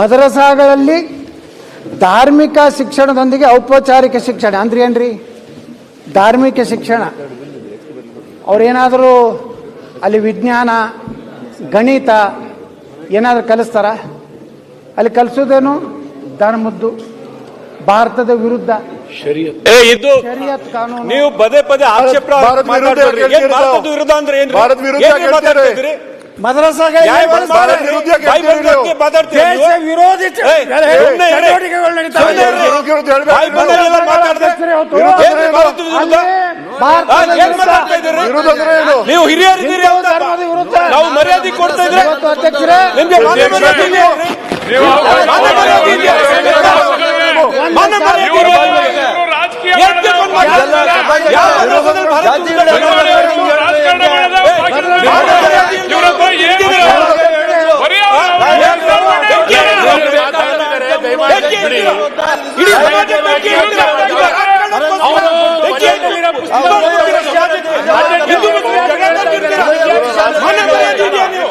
ಮದರಸಾಗಳಲ್ಲಿ ಧಾರ್ಮಿಕ ಶಿಕ್ಷಣದೊಂದಿಗೆ ಔಪಚಾರಿಕ ಶಿಕ್ಷಣ. ಅಂದ್ರೆ ಏನ್ರಿ? ಧಾರ್ಮಿಕ ಶಿಕ್ಷಣ. ಅವ್ರೇನಾದರೂ ಅಲ್ಲಿ ವಿಜ್ಞಾನ ಗಣಿತ ಏನಾದರೂ ಕಲಿಸ್ತಾರ? ಅಲ್ಲಿ ಕಲಿಸೋದೇನು? ಧರ್ಮದ್ದು ಭಾರತದ ವಿರುದ್ಧ. ಏ ಇದು ಶರಿಯತ್ ಕಾನೂನು. ನೀವು ಪದೇ ಪದೇ ಆಕ್ಷೇಪ ಭಾರತ ವಿರುದ್ಧ ಮಾತಾಡ್ಬೇಡ್ರಿ. ಭಾರತದ ವಿರುದ್ಧ ಅಂದ್ರೆ ಏನ್ರಿ? ಭಾರತ ವಿರುದ್ಧ ಏನ್ರಿ? ಮಾತಾಡ್ತಾ ಹೇಳ್ತೀರಿ ನೀವು. ಮಾತಾಡ್ತೀರಿ ದೇಶ ನೀವು? ವಿರೋಧಿ. ಚಟುವಟಿಕೆಗಳು ನಡೀತಾ ನೀವು ಇದೆ. ಇರಿ. ವಿರುದ್ಧ ಹೇಳ್ಬೇಡಿ. ಬಾಯಿ ಬಂದಂಗೆಲ್ಲ ಮಾತಾಡ್ದೆ. ಇಡ್ತೀರಾ? ಇಡೀ ಸಮಾಜ ಬೆಂಕಿ ಇಡ್ತೀರಾ? ಬೆಂಕಿ ಇಡ್ತೀರಾ? ಹಿಂದೂ ಮುಸ್ಲಿಂ ಜಗಳ ಮಾಡ್ತಿರ್ತೀರಾ? ಮಾನ ಮರ್ಯಾದೆ ಇದೆಯಾ ನೀವು?